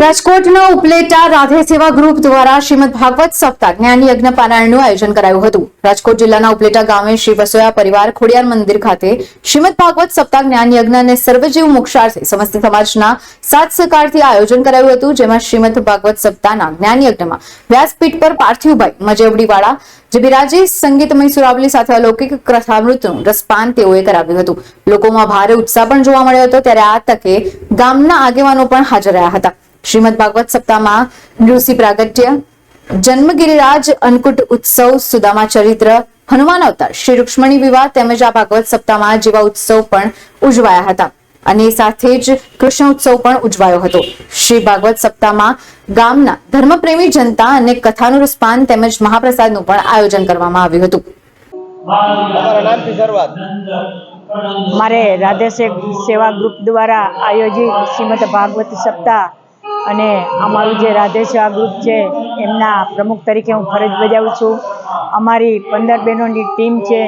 રાજકોટના ઉપલેટા રાધે સેવા ગ્રુપ દ્વારા શ્રીમદ ભાગવત સપ્તાહ જ્ઞાન યજ્ઞ પારાયણનું આયોજન કરાયું હતું. રાજકોટ જિલ્લાના ઉપલેટા ગામે શ્રી વસોયા પરિવાર ખોડિયાર મંદિર ખાતે શ્રીમદ ભાગવત સપ્તાહ જ્ઞાન યજ્ઞ અને સર્વજીવ મોક્ષાર્થે સમસ્ત સમાજના સાત સહકારથી આયોજન કરાયું હતું, જેમાં શ્રીમદ ભાગવત સપ્તાહના જ્ઞાન યજ્ઞમાં વ્યાસપીઠ પર પાર્થિવભાઈ મજેવડીવાળા જે બિરાજી સંગીતમય સુરાવલી સાથે અલૌકિક કથામૃતનું રસપાન તેઓએ કરાવ્યું હતું. લોકોમાં ભારે ઉત્સાહ પણ જોવા મળ્યો હતો, ત્યારે આ તકે ગામના આગેવાનો પણ હાજર રહ્યા હતા. શ્રીમદ ભાગવત સપ્તાહમાં નૃષિ પ્રાગટ્ય જન્મ ગિરિરાજ અન્નકૂટ ઉત્સવ સુદામા ચરિત્ર, હનુમાન અવતાર, શ્રી રૂક્ષ્મણી વિવાહ તેમજ આ ભાગવત સપ્તાહમાં જેવા ઉત્સવ પણ ઉજવાયા હતા. અને સાથે જ કૃષ્ણ ઉત્સવ પણ ઉજવાયો હતો. શ્રી ભાગવત સપ્તાહમાં ગામના ધર્મપ્રેમી જનતા અને કથાનું રસપાન તેમજ મહાપ્રસાદનું પણ આયોજન કરવામાં આવ્યું હતું. મારે રાધે સેવા ગ્રુપ દ્વારા આયોજિત શ્રીમદ ભાગવત સપ્તાહ અને અમારું જે રાધે સેવા ગ્રુપ છે, એમના પ્રમુખ તરીકે હું ફરજ બજાવું છું. અમારી પંદર બહેનોની ટીમ છે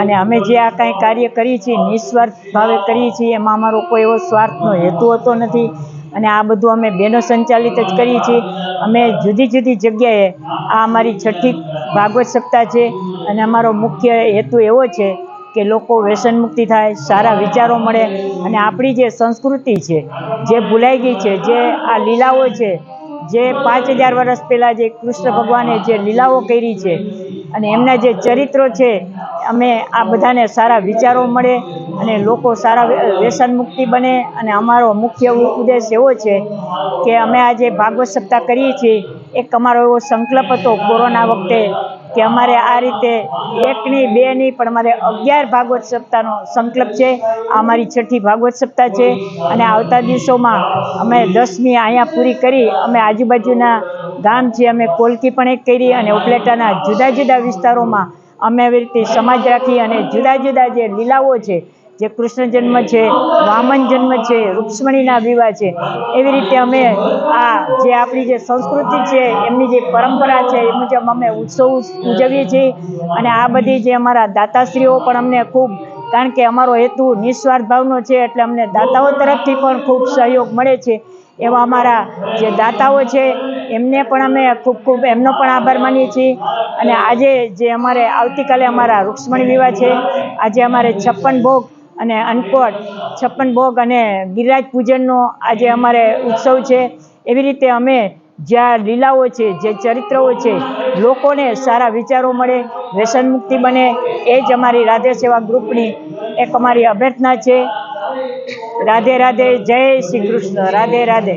અને અમે જે આ કાંઈ કાર્ય કરીએ છીએ, નિસ્વાર્થ ભાવે કરીએ છીએ, એમાં અમારો કોઈ એવો સ્વાર્થનો હેતુ હોતો નથી. અને આ બધું અમે બહેનો સંચાલિત જ કરીએ છીએ. અમે જુદી જુદી જગ્યાએ આ અમારી છઠ્ઠી ભાગવત સપ્તાહ છે અને અમારો મુખ્ય હેતુ એવો છે કે લોકો વ્યસન મુક્તિ થાય, સારા વિચારો મળે અને આપણી જે સંસ્કૃતિ છે, જે ભૂલાઈ ગઈ છે, જે આ લીલાઓ છે, જે પાંચ હજાર વર્ષ પહેલાં જે કૃષ્ણ ભગવાને જે લીલાઓ કરી છે અને એમના જે ચરિત્રો છે, અમે આ બધાને સારા વિચારો મળે અને લોકો સારા વ્ય- વ્યસન મુક્તિ બને અને અમારો મુખ્ય ઉદ્દેશ એવો છે કે અમે આજે ભાગવત સપ્તાહ કરીએ છીએ. એક અમારો એવો સંકલ્પ હતો કોરોના વખતે કે અમારે આ રીતે એકની, બેની પણ અમારે અગિયાર ભાગવત સપ્તાહનો સંકલ્પ છે. આ અમારી છઠ્ઠી ભાગવત સપ્તાહ છે અને આવતા દિવસોમાં અમે દસમી અહીંયા પૂરી કરી અમે આજુબાજુના ગામ છે અમે કોલકી પણ એક કરી અને ઉપલેટાના જુદા જુદા વિસ્તારોમાં અમે આવી રીતે સમાજ રાખી અને જુદા જુદા જે લીલાઓ છે જે કૃષ્ણ જન્મ છે, વામન જન્મ છે, રૂક્ષ્મણીના વિવાહ છે, એવી રીતે અમે આ જે આપણી જે સંસ્કૃતિ છે, એમની જે પરંપરા છે, એ મુજબ અમે ઉત્સવ ઉજવીએ છીએ. અને આ બધી જે અમારા દાતાશ્રીઓ પણ અમને ખૂબ, કારણ કે અમારો હેતુ નિસ્વાર્થ ભાવનો છે, એટલે અમને દાતાઓ તરફથી પણ ખૂબ સહયોગ મળે છે. એવા અમારા જે દાતાઓ છે, એમને પણ અમે ખૂબ ખૂબ એમનો પણ આભાર માનીએ છીએ. અને આજે જે અમારે આવતીકાલે અમારા રૂક્ષ્મણી વિવાહ છે, આજે અમારે છપ્પન ભોગ અને અન્નકોટ છપ્પન ભોગ અને ગિરિરાજ પૂજનનો આજે અમારે ઉત્સવ છે. એવી રીતે અમે જ્યાં લીલાઓ છે, જે ચરિત્રો છે, લોકોને સારા વિચારો મળે, વ્યસન મુક્તિ બને, એ જ અમારી રાધે સેવા ગ્રુપની એક અમારી અભ્યર્થના છે. રાધે રાધે, જય શ્રી કૃષ્ણ. રાધે રાધે.